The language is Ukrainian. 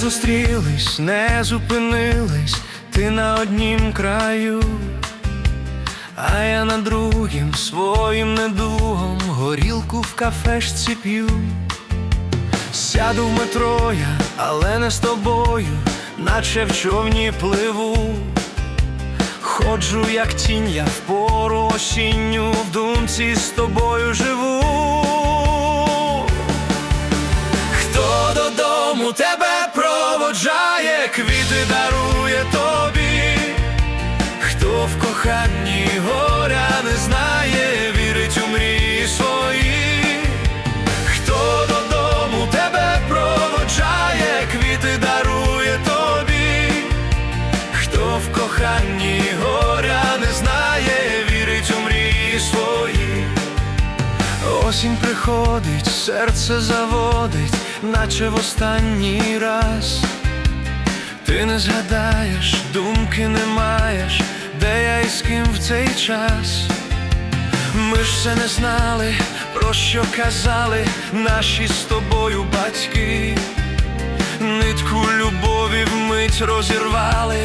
зустрілись, не зупинились, ти на однім краю, а я на другім своїм недугом горілку в кафешці п'ю. Сяду в метро я, але не з тобою, наче в човні пливу. Ходжу, як тінь, я в пору осінню, в думці з тобою живу. Проводжає, квіти дарує тобі, хто в коханні горя не знає, вірить у мрії свої, хто додому тебе проводжає, квіти дарує тобі, хто в коханні горя не знає, вірить у мрії свої. Осінь приходить, серце заводить, наче в останній раз. Ти не згадаєш, думки не маєш, де я і з ким в цей час. Ми ж все не знали, про що казали наші з тобою батьки. Нитку любові вмить розірвали,